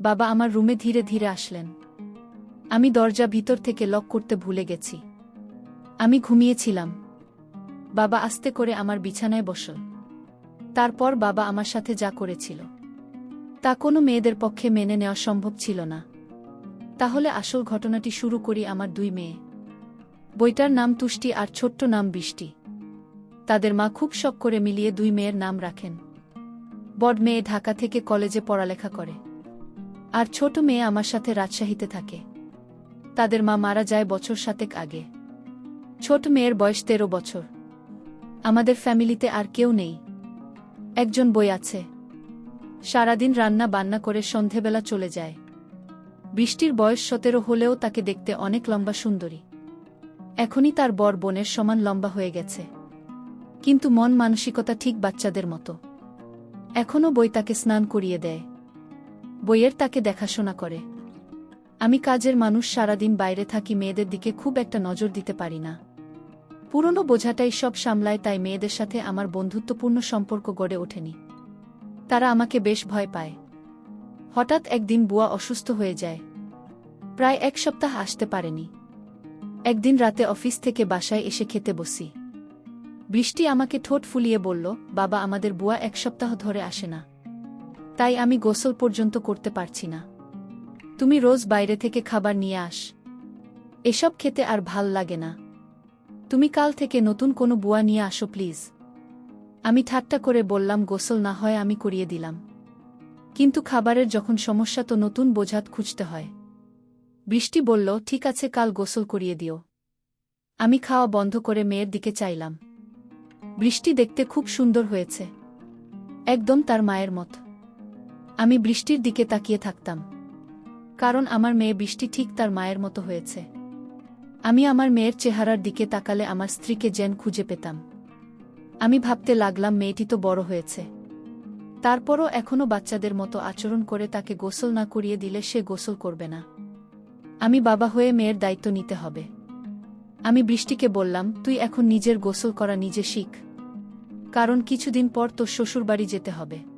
বাবা আমার রুমে ধীরে ধীরে আসলেন। আমি দরজা ভিতর থেকে লক করতে ভুলে গেছি। আমি ঘুমিয়েছিলাম। বাবা আস্তে করে আমার বিছানায় বসল। তারপর বাবা আমার সাথে যা করেছিল। তা কোনো মেয়েদের পক্ষে মেনে নেওয়া সম্ভব ছিল না। তাহলে আসল ঘটনাটি শুরু করি আমার দুই মেয়ে। বইটার নাম তুষ্টি আর ছোট্ট নাম বৃষ্টি। তাদের মা খুব শখ করে মিলিয়ে দুই মেয়ের নাম রাখেন। বড় মেয়ে ঢাকা থেকে কলেজে পড়ালেখা করে। আর ছোট মেয়ে আমার সাথে রাজশাহীতে থাকে। তাদের মা মারা যায় বছর সাতেক আগে। ছোট মেয়ের বয়স তেরো বছর। আমাদের ফ্যামিলিতে আর কেউ নেই। একজন বই আছে। সারাদিন রান্না বান্না করে সন্ধেবেলা চলে যায়। বৃষ্টির বয়স সতেরো হলেও তাকে দেখতে অনেক লম্বা সুন্দরী। এখনই তার বর বোনের সমান লম্বা হয়ে গেছে। কিন্তু মন মানসিকতা ঠিক বাচ্চাদের মতো। এখনও বই তাকে স্নান করিয়ে দেয়। বইয়ের তাকে দেখাশোনা করে। আমি কাজের মানুষ সারাদিন বাইরে থাকি, মেয়েদের দিকে খুব একটা নজর দিতে পারি না। পুরনো বোঝাটাই সব সামলায়, তাই মেয়েদের সাথে আমার বন্ধুত্বপূর্ণ সম্পর্ক গড়ে ওঠেনি। তারা আমাকে বেশ ভয় পায়। হঠাৎ একদিন বুয়া অসুস্থ হয়ে যায়। প্রায় এক সপ্তাহ আসতে পারেনি। একদিন রাতে অফিস থেকে বাসায় এসে খেতে বসি। বৃষ্টি আমাকে ঠোঁট ফুলিয়ে বলল, বাবা, আমাদের বুয়া এক সপ্তাহ ধরে আসে না। তাই আমি গোসল পর্যন্ত করতে পারছি না। তুমি রোজ বাইরে থেকে খাবার নিয়ে আস। এসব খেতে আর ভালো লাগে না। তুমি কাল থেকে নতুন কোনো বুয়া নিয়ে আসো, প্লিজ। আমি ঠাট্টা করে বললাম, গোসল না হয়, আমি করিয়ে দিলাম। কিন্তু খাবারের যখন সমস্যা, তো নতুন বোঝাত খুঁজতে হয়। বৃষ্টি বলল, ঠিক আছে, কাল গোসল করিয়ে দিও। আমি খাওয়া বন্ধ করে মেয়ের দিকে চাইলাম। বৃষ্টি দেখতে খুব সুন্দর হয়েছে। একদম তার মায়ের মত। আমি বৃষ্টির দিকে তাকিয়ে থাকতাম। কারণ আমার মেয়ে বৃষ্টি ঠিক তার মায়ের মতো হয়েছে। আমি আমার মেয়ের চেহারার দিকে তাকালে আমার স্ত্রীকে যেন খুঁজে পেতাম। আমি ভাবতে লাগলাম মেয়েটি তো বড় হয়েছে। তারপরও এখনও বাচ্চাদের মতো আচরণ করে তাকে গোসল না করিয়ে দিলে সে গোসল করবে না। আমি বাবা হয়ে মেয়ের দায়িত্ব নিতে হবে। আমি বৃষ্টিকে বললাম, তুই এখন নিজের গোসল করা নিজে শিখ। কারণ কিছুদিন পর তোর শ্বশুরবাড়ি যেতে হবে।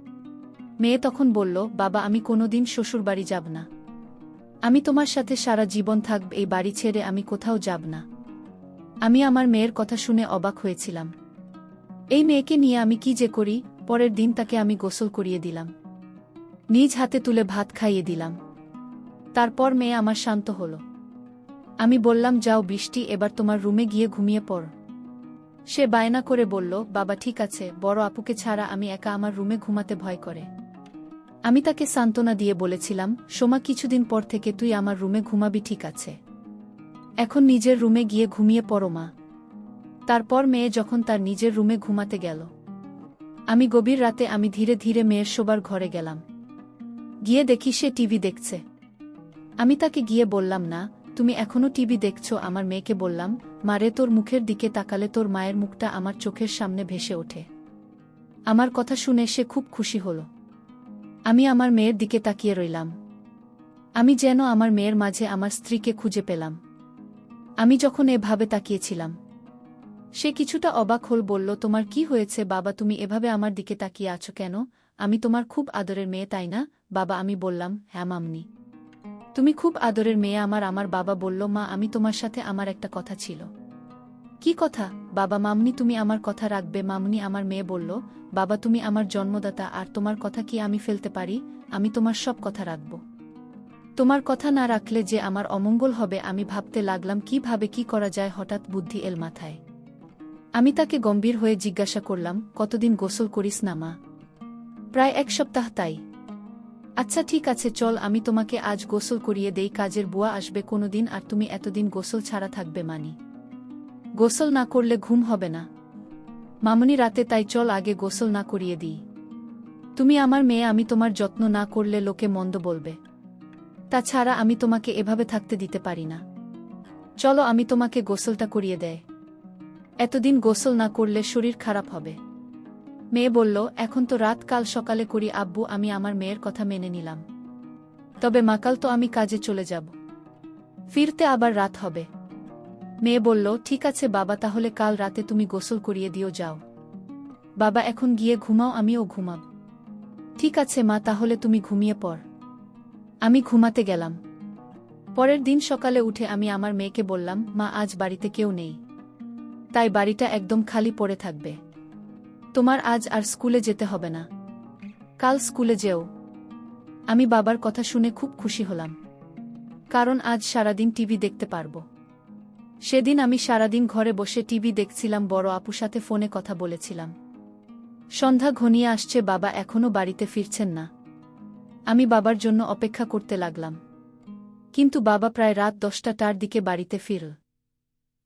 মেয়ে তখন বলল, বাবা, আমি কোনোদিন শ্বশুরবাড়ি যাব না। আমি তোমার সাথে সারা জীবন থাকব, এই বাড়ি ছেড়ে আমি কোথাও যাব না। আমি আমার মেয়ের কথা শুনে অবাক হয়েছিলাম। এই মেয়েকে নিয়ে আমি কি যে করি, পরের দিন তাকে আমি গোসল করিয়ে দিলাম। নিজ হাতে তুলে ভাত খাইয়ে দিলাম। তারপর মেয়ে আমার শান্ত হল। আমি বললাম, যাও বৃষ্টি, এবার তোমার রুমে গিয়ে ঘুমিয়ে পড়। সে বায়না করে বলল, বাবা, ঠিক আছে, বড় আপুকে ছাড়া আমি একা আমার রুমে ঘুমাতে ভয় করে। আমি তাকে সান্ত্বনা দিয়ে বলেছিলাম, সোমা কিছুদিন পর থেকে তুই আমার রুমে ঘুমাবি, ঠিক আছে। এখন নিজের রুমে গিয়ে ঘুমিয়ে পড়ো, মা। তারপর মেয়ে যখন তার নিজের রুমে ঘুমাতে গেল। আমি গভীর রাতে আমি ধীরে ধীরে মেয়ের শোবার ঘরে গেলাম। গিয়ে দেখি সে টিভি দেখছে। আমি তাকে গিয়ে বললাম, না, তুমি এখনও টিভি দেখছ? আমার মেয়েকে বললাম মারে তোর মুখের দিকে তাকালে তোর মায়ের মুখটা আমার চোখের সামনে ভেসে ওঠে। আমার কথা শুনে সে খুব খুশি হল। আমি আমার মেয়ের দিকে তাকিয়ে রইলাম। আমি যেন আমার মেয়ের মাঝে আমার স্ত্রীকে খুঁজে পেলাম। আমি যখন এভাবে তাকিয়েছিলাম, সে কিছুটা অবাক হল, বলল, তোমার কি হয়েছে বাবা? তুমি এভাবে আমার দিকে তাকিয়ে আছো কেন? আমি তোমার খুব আদরের মেয়ে, তাই না? বাবা, আমি বললাম হ্যাঁ মামনি তুমি খুব আদরের মেয়ে, আমার আমার বাবা বলল, মা, আমি তোমার সাথে আমার একটা কথা ছিল। কি কথা? বাবা, মামনি, তুমি আমার কথা রাখবে। মামনি আমার মেয়ে বলল, বাবা, তুমি আমার জন্মদাতা, আর তোমার কথা কি আমি ফেলতে পারি? আমি তোমার সব কথা রাখব। তোমার কথা না রাখলে যে আমার অমঙ্গল হবে, আমি ভাবতে লাগলাম, কীভাবে কি করা যায় হঠাৎ বুদ্ধি এল মাথায়। আমি তাকে গম্ভীর হয়ে জিজ্ঞাসা করলাম, কতদিন গোসল করিস না, মা? প্রায় এক সপ্তাহ, তাই। আচ্ছা ঠিক আছে, চল, আমি তোমাকে আজ গোসল করিয়ে দেই, কাজের বুয়া আসবে কোনোদিন, আর তুমি এতদিন গোসল ছাড়া থাকবে, মানি। গোসল না করলে ঘুম হবে না। মামনি রাতে তাই চল আগে গোসল না করিয়ে দিই। তুমি আমার মেয়ে, আমি তোমার যত্ন না করলে লোকে মন্দ বলবে। তাছাড়া আমি তোমাকে এভাবে থাকতে দিতে পারি না। চলো আমি তোমাকে গোসলটা করিয়ে দেয় এতদিন গোসল না করলে শরীর খারাপ হবে। মেয়ে বলল, এখন তো রাত, কাল সকালে করি, আব্বু, আমি আমার মেয়ের কথা মেনে নিলাম। তবে মাকাল তো আমি কাজে চলে যাব। ফিরতে আবার রাত হবে। মেয়ে বলল, ঠিক আছে বাবা, তাহলে কাল রাতে তুমি গোসল করিয়ে দিও, যাও। বাবা, এখন গিয়ে ঘুমাও, আমিও ঘুমাব। ঠিক আছে মা, তাহলে তুমি ঘুমিয়ে পড়। আমি ঘুমাতে গেলাম। পরের দিন সকালে উঠে আমি আমার মেয়েকে বললাম, মা, আজ বাড়িতে কেউ নেই। তাই বাড়িটা একদম খালি পড়ে থাকবে। তোমার আজ আর স্কুলে যেতে হবে না। কাল স্কুলে যেও। আমি বাবার কথা শুনে খুব খুশি হলাম। কারণ আজ সারাদিন টিভি দেখতে পারব। সেদিন আমি সারাদিন ঘরে বসে টিভি দেখছিলাম, বড় আপু সাথে ফোনে কথা বলেছিলাম। সন্ধ্যা ঘনিয়ে আসছে, বাবা এখনও বাড়িতে ফিরছেন না। আমি বাবার জন্য অপেক্ষা করতে লাগলাম। কিন্তু বাবা প্রায় রাত দশটা দশটাটার দিকে বাড়িতে ফিরল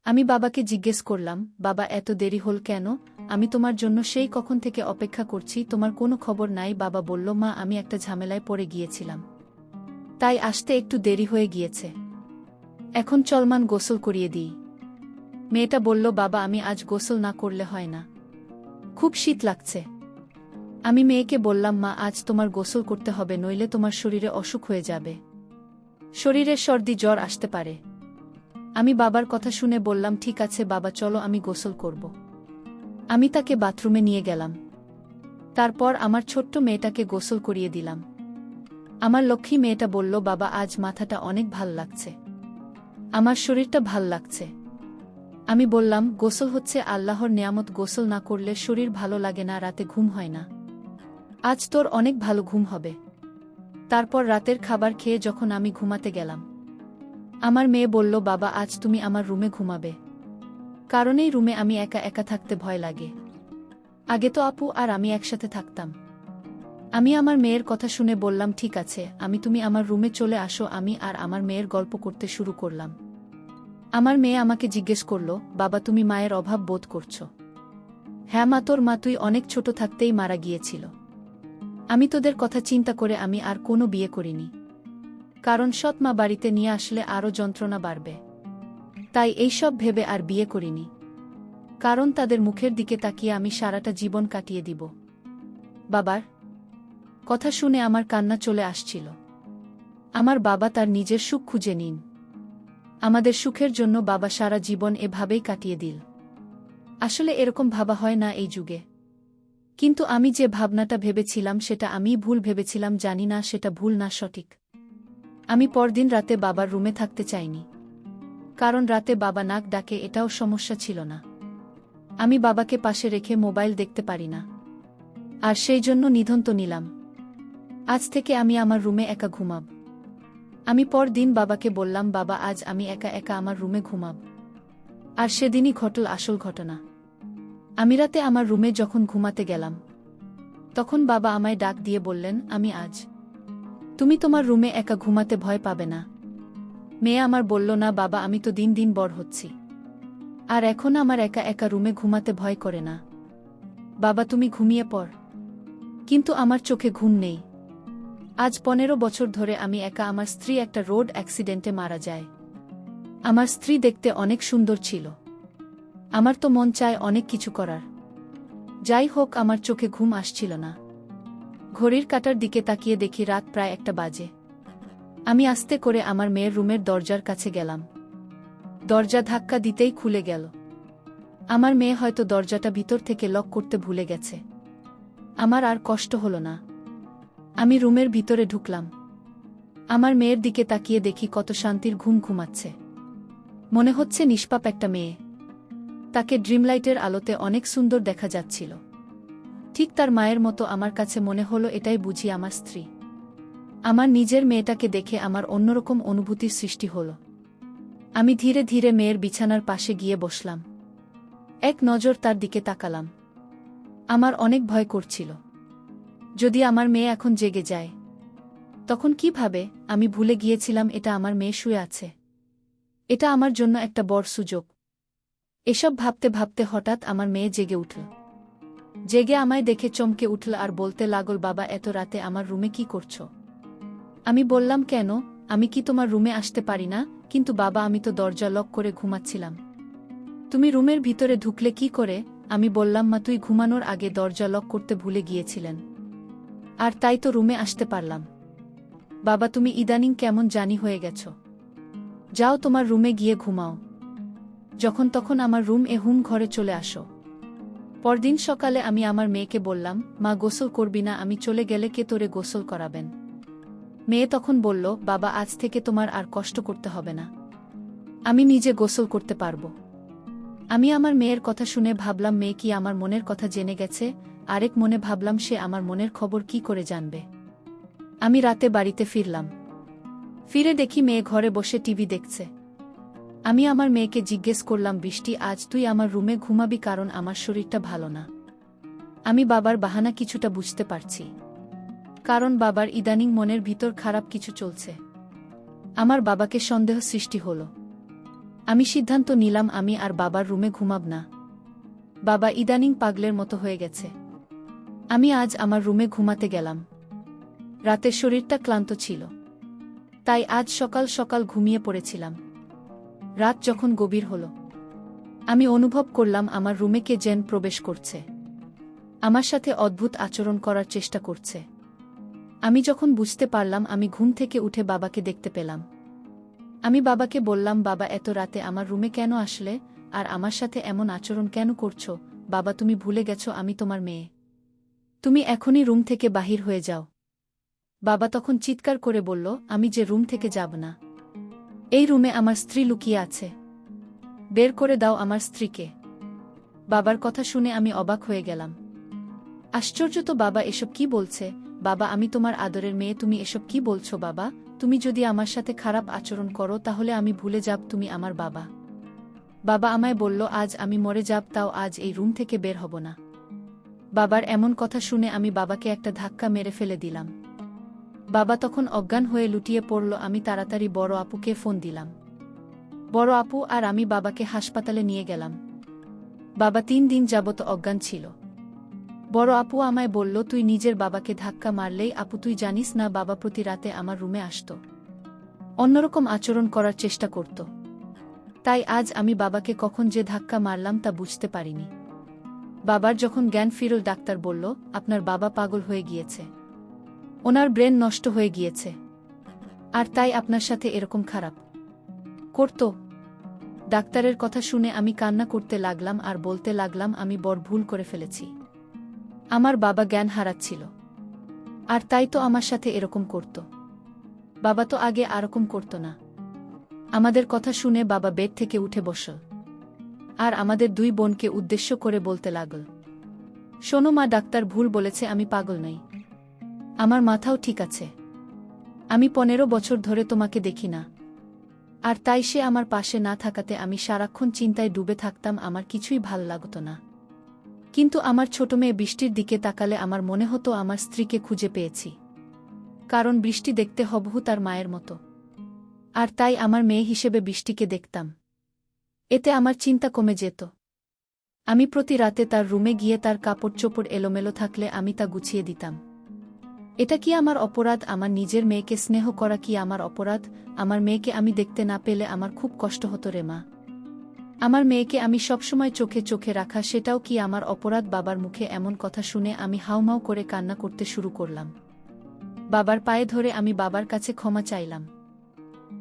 আমি বাবাকে জিজ্ঞেস করলাম, বাবা, এত দেরি হল কেন? আমি তোমার জন্য সেই কখন থেকে অপেক্ষা করছি? তোমার কোনো খবর নাই? বাবা বলল, মা, আমি একটা ঝামেলায় পড়ে গিয়েছিলাম। তাই আসতে একটু দেরি হয়ে গিয়েছে। এখন চলমান গোসল করিয়ে দিই। মেয়েটা বলল, বাবা, আমি আজ গোসল না করলে হয় না। খুব শীত লাগছে। আমি মেয়েকে বললাম, মা, আজ তোমার গোসল করতে হবে, নইলে তোমার শরীরে অসুখ হয়ে যাবে। শরীরে সর্দি, জ্বর আসতে পারে। আমি বাবার কথা শুনে বললাম, ঠিক আছে, বাবা, চলো, আমি গোসল করব। আমি তাকে বাথরুমে নিয়ে গেলাম। তারপর আমার ছোট্ট মেয়েটাকে গোসল করিয়ে দিলাম। আমার লক্ষ্মী মেয়েটা বলল, বাবা, আজ মাথাটা অনেক ভালো লাগছে। আমার শরীরটা ভালো লাগছে। আমি বললাম, গোসল হচ্ছে আল্লাহর নেয়ামত, গোসল না করলে শরীর ভালো লাগে না, রাতে ঘুম হয় না। আজ তোর অনেক ভালো ঘুম হবে। তারপর রাতের খাবার খেয়ে যখন আমি ঘুমাতে গেলাম। আমার মেয়ে বলল, বাবা, আজ তুমি আমার রুমে ঘুমাবে। কারণ এই রুমে আমি একা একা থাকতে ভয় লাগে। আগে তো আপু আর আমি একসাথে থাকতাম। আমি আমার মেয়ের কথা শুনে বললাম, ঠিক আছে, আমি তুমি আমার রুমে চলে আসো, আমি আর আমার মেয়ের গল্প করতে শুরু করলাম। আমার মেয়ে আমাকে জিজ্ঞেস করল, বাবা, তুমি মায়ের অভাব বোধ করছ? হ্যাঁ মা, তোর মা তুই অনেক ছোট থাকতেই মারা গিয়েছিল। আমি তোদের কথা চিন্তা করে আমি আর কোনো বিয়ে করিনি। কারণ সৎ মা বাড়িতে নিয়ে আসলে আরও যন্ত্রণা বাড়বে। তাই এইসব ভেবে আর বিয়ে করিনি। কারণ তাদের মুখের দিকে তাকিয়ে আমি সারাটা জীবন কাটিয়ে দিব। বাবার কথা শুনে আমার কান্না চলে আসছিল। আমার বাবা তার নিজের সুখ খুঁজে নিন। আমাদের সুখের জন্য বাবা সারা জীবন এভাবেই কাটিয়ে দিল। আসলে এরকম ভাবা হয় না এই যুগে। কিন্তু আমি যে ভাবনাটা ভেবেছিলাম সেটা আমি ভুল ভেবেছিলাম, জানি না সেটা ভুল না সঠিক। আমি পরদিন রাতে বাবার রুমে থাকতে চাইনি। কারণ রাতে বাবা নাক ডাকে এটাও সমস্যা ছিল না। আমি বাবাকে পাশে রেখে মোবাইল দেখতে পারি না। আর সেই জন্য নিধন তো নিলাম। আজ থেকে আমি আমার রুমে একা ঘুমাব। আমি পর দিন বাবাকে বললাম, বাবা, আজ আমি একা একা আমার রুমে ঘুমাব। আর সেদিনই ঘটল আসল ঘটনা। আমি রাতে আমার রুমে যখন ঘুমাতে গেলাম, তখন বাবা আমায় ডাক দিয়ে বললেন, আমি আজ, তুমি তোমার রুমে একা ঘুমাতে ভয় পাবে না। মেয়ে আমার বলল, না, বাবা, আমি তো দিন দিন বড় হচ্ছি। আর এখন আমার একা একা রুমে ঘুমাতে ভয় করে না। বাবা, তুমি ঘুমিয়ে পড়। কিন্তু আমার চোখে ঘুম নেই। আজ পনেরো বছর ধরে আমি একা আমার স্ত্রী একটা রোড অ্যাক্সিডেন্টে মারা যায়। আমার স্ত্রী দেখতে অনেক সুন্দর ছিল। আমার তো মন চায় অনেক কিছু করার। যাই হোক, আমার চোখে ঘুম আসছিল না। ঘড়ির কাটার দিকে তাকিয়ে দেখি রাত প্রায় একটা বাজে। আমি আস্তে করে আমার মেয়ের রুমের দরজার কাছে গেলাম। দরজা ধাক্কা দিতেই খুলে গেল। আমার মেয়ে হয়তো দরজাটা ভিতর থেকে লক করতে ভুলে গেছে। আমার আর কষ্ট হল না। আমি রুমের ভিতরে ঢুকলাম। আমার মেয়ের দিকে তাকিয়ে দেখি কত শান্তির ঘুম ঘুমাচ্ছে। মনে হচ্ছে নিষ্পাপ একটা মেয়ে। তাকে ড্রিমলাইটের আলোতে অনেক সুন্দর দেখা যাচ্ছিল। ঠিক তার মায়ের মতো আমার কাছে মনে হলো এটাই বুঝি আমার স্ত্রী। আমার নিজের মেয়েটাকে দেখে আমার অন্যরকম অনুভূতির সৃষ্টি হল। আমি ধীরে ধীরে মেয়ের বিছানার পাশে গিয়ে বসলাম। এক নজর তার দিকে তাকালাম। আমার অনেক ভয় করছিল। যদি আমার মেয়ে এখন জেগে যায়, তখন কীভাবে আমি ভুলে গিয়েছিলাম এটা আমার মেয়ে শুয়ে আছে। এটা আমার জন্য একটা বড় সুযোগ। এসব ভাবতে ভাবতে হঠাৎ আমার মেয়ে জেগে উঠল। জেগে আমায় দেখে চমকে উঠল আর বলতে লাগল, বাবা, এত রাতে আমার রুমে কি করছ? আমি বললাম, কেন? আমি কি তোমার রুমে আসতে পারি না? কিন্তু বাবা, আমি তো দরজা লক করে ঘুমাচ্ছিলাম। তুমি রুমের ভিতরে ঢুকলে কি করে? আমি বললাম, মা, তুই ঘুমানোর আগে দরজা লক করতে ভুলে গিয়েছিলেন। আর তাই তো রুমে আসতে পারলাম। বাবা, তুমি ইদানিং কেমন জানি হয়ে গেছ। যাও তোমার রুমে গিয়ে ঘুমাও। যখন তখন আমার রুম এ হুম ঘরে চলে আসো। পরদিন সকালে আমি আমার মেয়েকে বললাম, মা, গোসল করবি না, আমি চলে গেলে কে তোরে গোসল করাবেন? মেয়ে তখন বলল, বাবা, আজ থেকে তোমার আর কষ্ট করতে হবে না। আমি নিজে গোসল করতে পারব। আমি আমার মেয়ের কথা শুনে ভাবলাম, মেয়ে কি আমার মনের কথা জেনে গেছে? আরেক মনে ভাবলাম সে আমার মনের খবর কি করে জানবে। আমি রাতে বাড়িতে ফিরলাম। ফিরে দেখি মেয়ে ঘরে বসে টিভি দেখছে। আমি আমার মেয়েকে জিজ্ঞেস করলাম, বৃষ্টি, আজ তুই আমার রুমে ঘুমাবি কারণ আমার শরীরটা ভালো না। আমি বাবার বাহানা কিছুটা বুঝতে পারছি। কারণ বাবার ইদানিং মনের ভিতর খারাপ কিছু চলছে। আমার বাবাকে সন্দেহ সৃষ্টি হল। আমি সিদ্ধান্ত নিলাম, আমি আর বাবার রুমে ঘুমাব না। বাবা ইদানিং পাগলের মতো হয়ে গেছে। আমি আজ আমার রুমে ঘুমাতে গেলাম। রাতে শরীরটা ক্লান্ত ছিল। তাই আজ সকাল সকাল ঘুমিয়ে পড়েছিলাম। রাত যখন গভীর হল, আমি অনুভব করলাম আমার রুমে কে জেন প্রবেশ করছে। আমার সাথে অদ্ভুত আচরণ করার চেষ্টা করছে। আমি যখন বুঝতে পারলাম আমি ঘুম থেকে উঠে বাবাকে দেখতে পেলাম। আমি বাবাকে বললাম, বাবা, এত রাতে আমার রুমে কেন আসলে? আর আমার সাথে এমন আচরণ কেন করছ? বাবা, তুমি ভুলে গেছো, আমি তোমার মেয়ে। তুমি এখনই রুম থেকে বাহির হয়ে যাও। বাবা তখন চিৎকার করে বলল, আমি যে রুম থেকে যাব না। এই রুমে আমার স্ত্রী লুকিয়ে আছে। বের করে দাও আমার স্ত্রীকে। বাবার কথা শুনে আমি অবাক হয়ে গেলাম। আশ্চর্য তো বাবা এসব কি বলছে? বাবা, আমি তোমার আদরের মেয়ে, তুমি এসব কি বলছো বাবা? তুমি যদি আমার সাথে খারাপ আচরণ করো, তাহলে আমি ভুলে যাব তুমি আমার বাবা। বাবা আমায় বলল, আজ আমি মরে যাব, তাও আজ এই রুম থেকে বের হব না। বাবার এমন কথা শুনে আমি বাবাকে একটা ধাক্কা মেরে ফেলে দিলাম। বাবা তখন অজ্ঞান হয়ে লুটিয়ে পড়ল, আমি তাড়াতাড়ি বড় আপুকে ফোন দিলাম। বড় আপু আর আমি বাবাকে হাসপাতালে নিয়ে গেলাম। বাবা তিন দিন যাবত অজ্ঞান ছিল। বড় আপু আমায় বলল, তুই নিজের বাবাকে ধাক্কা মারলেই আপু, তুই জানিস না, বাবা প্রতি রাতে আমার রুমে আসত। অন্যরকম আচরণ করার চেষ্টা করত। তাই আজ আমি বাবাকে কখন যে ধাক্কা মারলাম তা বুঝতে পারিনি। বাবার যখন জ্ঞান ফিরল, ডাক্তার বলল, আপনার বাবা পাগল হয়ে গিয়েছে। ওনার ব্রেন নষ্ট হয়ে গিয়েছে। আর তাই আপনার সাথে এরকম খারাপ। করত। ডাক্তারের কথা শুনে আমি কান্না করতে লাগলাম আর বলতে লাগলাম, আমি বড় ভুল করে ফেলেছি। আমার বাবা জ্ঞান হারাচ্ছিল। আর তাই তো আমার সাথে এরকম করত। বাবা তো আগে আরকম করত না। আমাদের কথা শুনে বাবা বেড থেকে উঠে বসল। আর আমাদের দুই বোনকে উদ্দেশ্য করে বলতে লাগল। শোনো মা, ডাক্তার ভুল বলেছে, আমি পাগল নই। আমার মাথাও ঠিক আছে। আমি পনেরো বছর ধরে তোমাকে দেখি না। আর তাই সে আমার পাশে না থাকাতে আমি সারাক্ষণ চিন্তায় ডুবে থাকতাম, আমার কিছুই ভালো লাগত না। কিন্তু আমার ছোট মেয়ে বৃষ্টির দিকে তাকালে আমার মনে হতো, আমার স্ত্রীকে খুঁজে পেয়েছি। কারণ বৃষ্টি দেখতে হবহু তার মায়ের মতো। আর তাই আমার মেয়ে হিসেবে বৃষ্টিকে দেখতাম। এতে আমার চিন্তা কমে যেত। আমি প্রতি রাতে তার রুমে গিয়ে তার কাপড় চোপড় এলোমেলো থাকলে আমি তা গুছিয়ে দিতাম। এটা কি আমার অপরাধ? আমার নিজের মেয়েকে স্নেহ করা কি আমার অপরাধ? আমার মেয়েকে আমি দেখতে না পেলে আমার খুব কষ্ট হতো রে মা। আমার মেয়েকে আমি সবসময় চোখে চোখে রাখা, সেটাও কি আমার অপরাধ? বাবার মুখে এমন কথা শুনে আমি হাউমাউ করে কান্না করতে শুরু করলাম। বাবার পায়ে ধরে আমি বাবার কাছে ক্ষমা চাইলাম।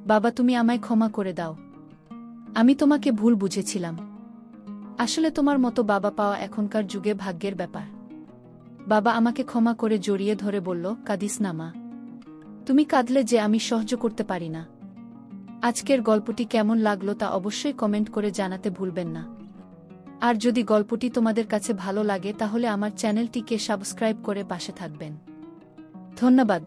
বাবা, তুমি আমায় ক্ষমা করে দাও। আমি তোমাকে ভুল বুঝেছিলাম। আসলে তোমার মতো বাবা পাওয়া এখনকার যুগে ভাগ্যের ব্যাপার। বাবা আমাকে ক্ষমা করে জড়িয়ে ধরে বলল, কাদিস না, মা। তুমি কাঁদলে যে আমি সহ্য করতে পারি না। আজকের গল্পটি কেমন লাগল তা অবশ্যই কমেন্ট করে জানাতে ভুলবেন না। আর যদি গল্পটি তোমাদের কাছে ভালো লাগে, তাহলে আমার চ্যানেলটিকে সাবস্ক্রাইব করে পাশে থাকবেন। ধন্যবাদ।